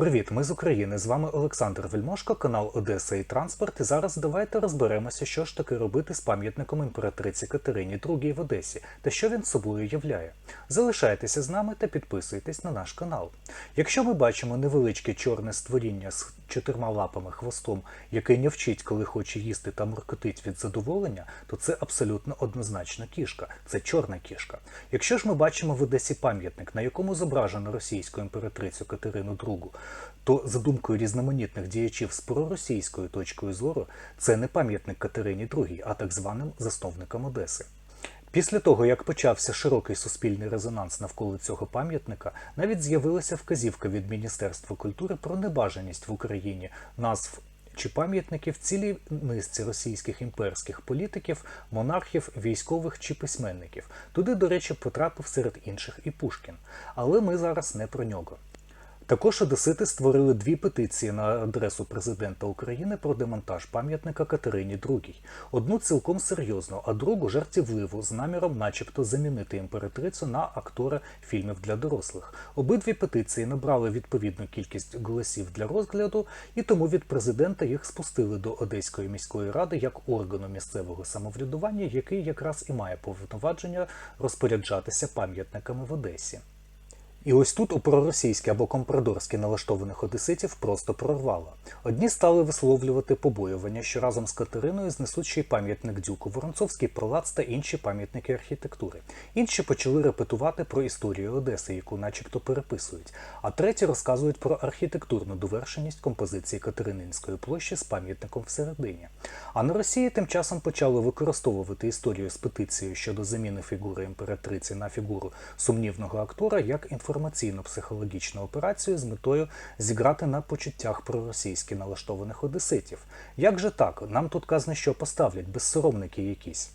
Привіт, ми з України. З вами Олександр Вельмошко, канал Одеса і Транспорт. І зараз давайте розберемося, що ж таки робити з пам'ятником імператриці Катерині II в Одесі та що він собою являє. Залишайтеся з нами та підписуйтесь на наш канал. Якщо ми бачимо невеличке чорне створіння з чотирма лапами хвостом, який не вчить, коли хоче їсти та муркотить від задоволення, то це абсолютно однозначно кішка. Це чорна кішка. Якщо ж ми бачимо в Одесі пам'ятник, на якому зображено російську імператрицю Катерину II, то за думкою різноманітних діячів з проросійською точкою зору, це не пам'ятник Катерині II, а так званим засновникам Одеси. Після того, як почався широкий суспільний резонанс навколо цього пам'ятника, навіть з'явилася вказівка від Міністерства культури про небажаність в Україні назв чи пам'ятників цілій низці російських імперських політиків, монархів, військових чи письменників. Туди, до речі, потрапив серед інших і Пушкін. Але ми зараз не про нього. Також одесити створили дві петиції на адресу президента України про демонтаж пам'ятника Катерині II. Одну цілком серйозну, а другу жартівливу з наміром, начебто, замінити імператрицю на актора фільмів для дорослих. Обидві петиції набрали відповідну кількість голосів для розгляду, і тому від президента їх спустили до Одеської міської ради як органу місцевого самоврядування, який якраз і має повноваження розпоряджатися пам'ятниками в Одесі. І ось тут у проросійські або компрадорськи налаштованих одеситів просто прорвало. Одні стали висловлювати побоювання, що разом з Катериною знесуть ще й пам'ятник Дюку, Воронцовський палац та інші пам'ятники архітектури. Інші почали репетувати про історію Одеси, яку начебто переписують. А треті розказують про архітектурну довершеність композиції Катерининської площі з пам'ятником всередині. А на Росії тим часом почали використовувати історію з петицією щодо заміни фігури імператриці на фігуру сумнівного актора як інформаційно-психологічну операцію з метою зіграти на почуттях проросійськи налаштованих одеситів. Як же так? Нам тут казне, що поставлять безсоромники якісь.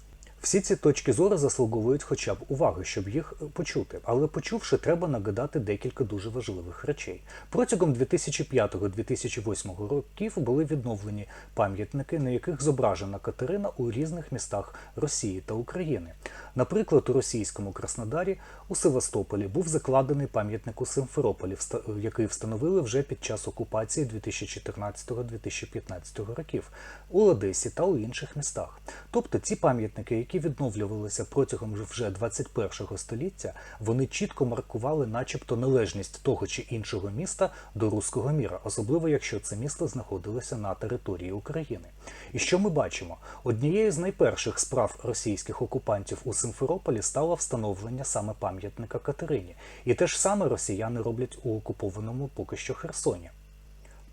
Всі ці точки зору заслуговують хоча б уваги, щоб їх почути. Але почувши, треба нагадати декілька дуже важливих речей. Протягом 2005-2008 років були відновлені пам'ятники, на яких зображена Катерина у різних містах Росії та України. Наприклад, у російському Краснодарі у Севастополі був закладений пам'ятник у Симферополі, який встановили вже під час окупації 2014-2015 років у Одесі та у інших містах. Тобто ці пам'ятники, які відновлювалися протягом вже 21 століття, вони чітко маркували, начебто, належність того чи іншого міста до руського міра, особливо якщо це місто знаходилося на території України. І що ми бачимо? Однією з найперших справ російських окупантів у Симферополі стало встановлення саме пам'ятника Катерині. І те ж саме росіяни роблять у окупованому поки що Херсоні.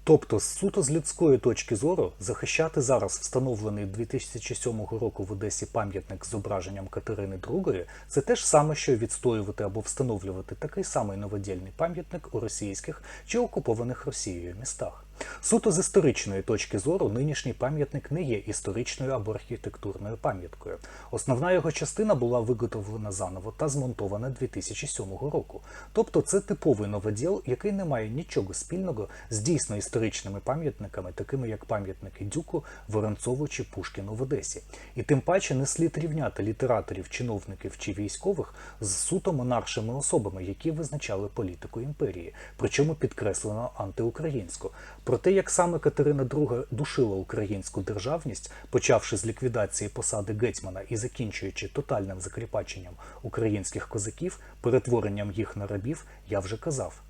Тобто, суто з людської точки зору, захищати зараз встановлений 2007 року в Одесі пам'ятник з зображенням Катерини II – це те ж саме, що відстоювати або встановлювати такий самий новодільний пам'ятник у російських чи окупованих Росією містах. Суто з історичної точки зору, нинішній пам'ятник не є історичною або архітектурною пам'яткою. Основна його частина була виготовлена заново та змонтована 2007 року. Тобто це типовий новоділ, який не має нічого спільного з дійсно історичними пам'ятниками, такими як пам'ятники Дюку, Воронцову чи Пушкіну в Одесі. І тим паче не слід рівняти літераторів, чиновників чи військових з суто монаршими особами, які визначали політику імперії, причому підкреслено антиукраїнську. Про те, як саме Катерина II душила українську державність, почавши з ліквідації посади гетьмана і закінчуючи тотальним закріпаченням українських козаків, перетворенням їх на рабів, я вже казав.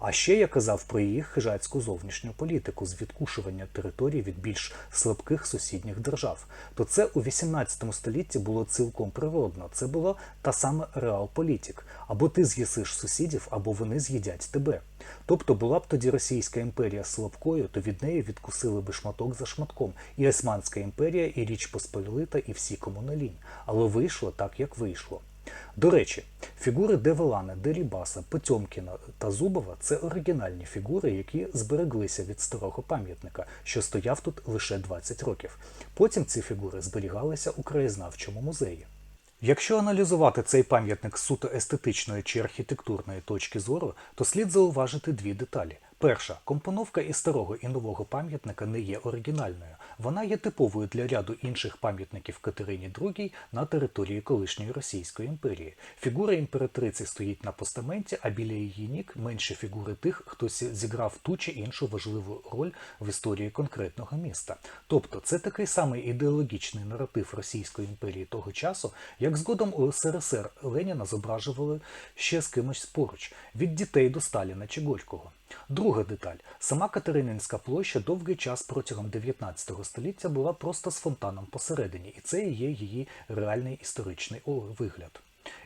А ще я казав про її хижацьку зовнішню політику з відкушування територій від більш слабких сусідніх держав. То це у 18 столітті було цілком природно. Це була та сама реалполітик. Або ти з'їсиш сусідів, або вони з'їдять тебе. Тобто була б тоді Російська імперія слабкою, то від неї відкусили би шматок за шматком. І Османська імперія, і Річ Посполита, і всі комуналінь. Але вийшло так, як вийшло. До речі, фігури Девелана, Дерібаса, Потьомкіна та Зубова це оригінальні фігури, які збереглися від старого пам'ятника, що стояв тут лише 20 років. Потім ці фігури зберігалися у краєзнавчому музеї. Якщо аналізувати цей пам'ятник з суто естетичної чи архітектурної точки зору, то слід зауважити дві деталі. Перша компоновка і старого і нового пам'ятника не є оригінальною. Вона є типовою для ряду інших пам'ятників Катерині II на території колишньої Російської імперії. Фігура імператриці стоїть на постаменті, а біля її ніг менше фігури тих, хто зіграв ту чи іншу важливу роль в історії конкретного міста. Тобто це такий самий ідеологічний наратив Російської імперії того часу, як згодом у СРСР Леніна зображували ще з кимось поруч, від дітей до Сталіна чи Горького. Друга деталь. Сама Катерининська площа довгий час протягом 19 століття була просто з фонтаном посередині, і це і є її реальний історичний вигляд.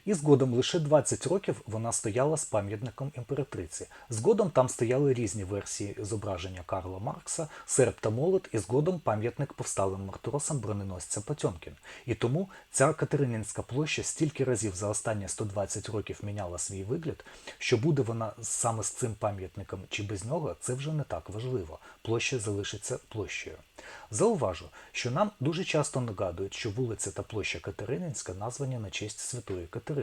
І згодом лише 20 років вона стояла з пам'ятником імператриці. Згодом там стояли різні версії зображення Карла Маркса, серп та молот, і згодом пам'ятник повсталим матросам броненосця Потьомкін. І тому ця Катерининська площа стільки разів за останні 120 років міняла свій вигляд, що буде вона саме з цим пам'ятником чи без нього, це вже не так важливо. Площа залишиться площею. Зауважу, що нам дуже часто нагадують, що вулиця та площа Катерининська названі на честь Святої Катерини.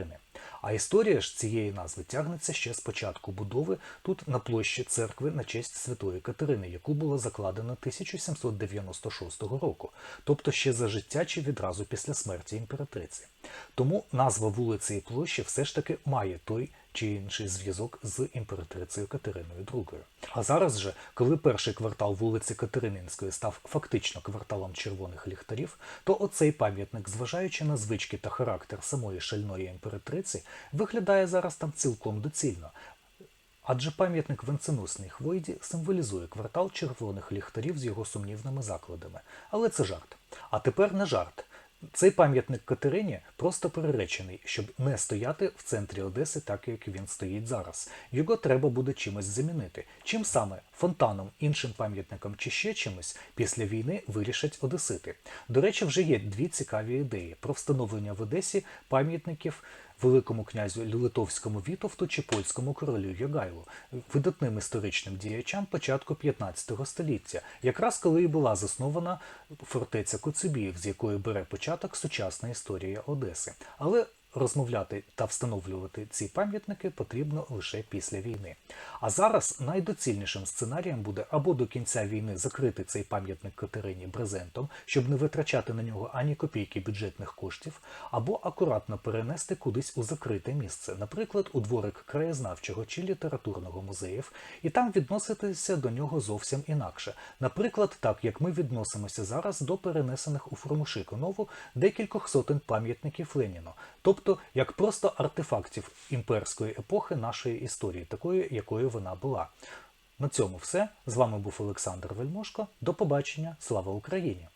А історія ж цієї назви тягнеться ще з початку будови тут на площі церкви на честь Святої Катерини, яку було закладено 1796 року, тобто ще за життя чи відразу після смерті імператриці. Тому назва вулиці і площі все ж таки має той чи інший зв'язок з імператрицею Катериною II. А зараз же, коли перший квартал вулиці Катерининської став фактично кварталом червоних ліхтарів, то оцей пам'ятник, зважаючи на звички та характер самої шальної імператриці, виглядає зараз там цілком доцільно. Адже пам'ятник венценосній Хвойді символізує квартал червоних ліхтарів з його сумнівними закладами. Але це жарт. А тепер не жарт. Цей пам'ятник Катерині просто переречений, щоб не стояти в центрі Одеси, так як він стоїть зараз. Його треба буде чимось замінити. Чим саме фонтаном, іншим пам'ятником чи ще чимось після війни вирішать Одесити. До речі, вже є дві цікаві ідеї про встановлення в Одесі пам'ятників великому князю Литовському Вітовту чи польському королю Йогайлу, видатним історичним діячам початку 15 століття, якраз коли і була заснована фортеця Коцюбіїв, з якої бере початок сучасна історія Одеси. Але розмовляти та встановлювати ці пам'ятники потрібно лише після війни. А зараз найдоцільнішим сценарієм буде або до кінця війни закрити цей пам'ятник Катерині брезентом, щоб не витрачати на нього ані копійки бюджетних коштів, або акуратно перенести кудись у закрите місце, наприклад, у дворик краєзнавчого чи літературного музеїв, і там відноситися до нього зовсім інакше. Наприклад, так як ми відносимося зараз до перенесених у Фурмушику-Нову декількох сотень пам'ятників Леніну, тобто як просто артефактів імперської епохи нашої історії, такої, якою вона була. На цьому все. З вами був Олександр Вельмошко. До побачення. Слава Україні!